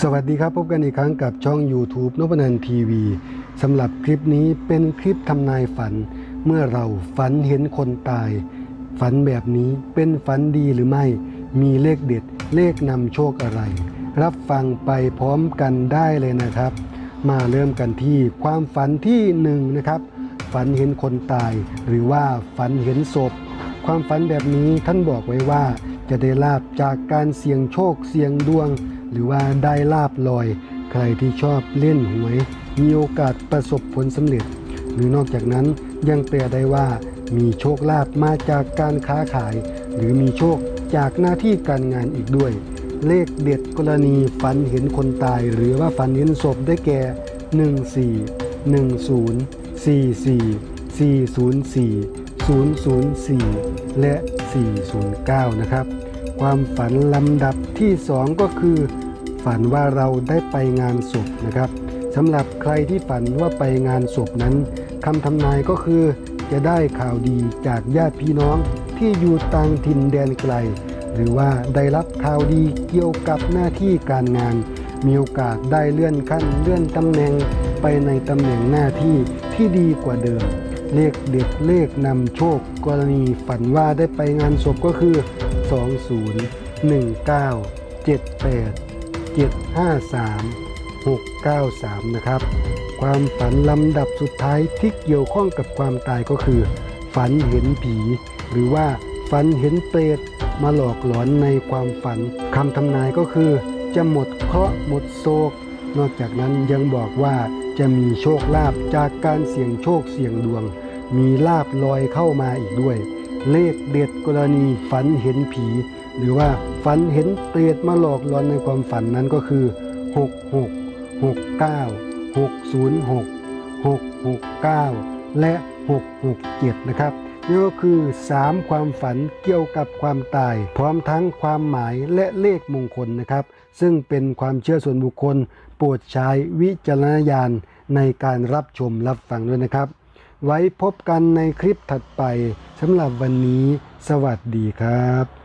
สวัสดีครับ พบกันอีกครั้งกับช่อง YouTube นพนันทีวีสำหรับคลิปนี้เป็นคลิปทำนายฝัน เมื่อเราฝันเห็นคนตาย ฝันแบบนี้เป็นฝันดีหรือไม่ มีเลขเด็ดเลขนำโชคอะไร รับฟังไปพร้อมกันได้เลยนะครับ มาเริ่มกันที่ความฝันที่หนึ่งนะครับ ฝันเห็นคนตาย หรือว่าฝันเห็นศพ ความฝันแบบนี้ท่านบอกไว้ว่าจะได้ลาบจากการเสี่ยงโชคเสี่ยงดวง หรือว่าได้ลาบลอย ใครที่ชอบเล่นหวย มีโอกาสประสบผลสำเร็จ หรือนอกจากนั้นยังแปลได้ว่ามีโชคลาภมาจากการค้าขาย หรือมีโชคจากหน้าที่การงานอีกด้วย เลขเด็ดกรณีฝันเห็นคนตาย หรือว่าฝันเห็นศพได้แก่ 14 10 44 404 004 และ 409 นะครับ ความฝันลำดับที่ 2 ก็คือ ฝันว่าเราได้ไปงานศพนะครับสำหรับใครที่ฝันว่าไปงานศพนั้นคำทำนายก็คือ จะได้ข่าวดีจากญาติพี่น้องที่อยู่ต่างถิ่นแดนไกล หรือว่าได้รับข่าวดีเกี่ยวกับหน้าที่การงาน มีโอกาสได้เลื่อนขั้นเลื่อนตำแหน่งไปในตำแหน่งหน้าที่ที่ดีกว่าเดิม เลขเด็ดเลขนำโชคกรณีฝันว่าได้ไปงานศพก็คือ 20 19 78 753 693 นะครับ ความฝันลำดับสุดท้ายที่เกี่ยวข้องกับความตายก็คือ ฝันเห็นผี หรือว่าฝันเห็นเปรตมาหลอกหลอนในความฝันคำทำนายก็คือ จะหมดเคราะห์หมดโศก นอกจากนั้นยังบอกว่าจะมีโชคลาภจากการเสี่ยงโชคเสี่ยงดวง มีลาบลอยเข้ามาอีกด้วย เลขเด็ดกรณีฝันเห็นผี หรือว่าฝันเห็นเปรตมาหลอกหลอนในความฝันนั้นก็คือ 66 69 606 669 และ 667 นะครับนี่ก็คือ 3 ความฝันเกี่ยวกับความตาย พร้อมทั้งความหมายและเลขมงคลนะครับ ซึ่งเป็นความเชื่อส่วนบุคคล โปรดใช้วิจารณญาณในการรับชมรับฟังด้วยนะครับ ไว้พบกันในคลิปถัดไปสำหรับวันนี้ สวัสดีครับ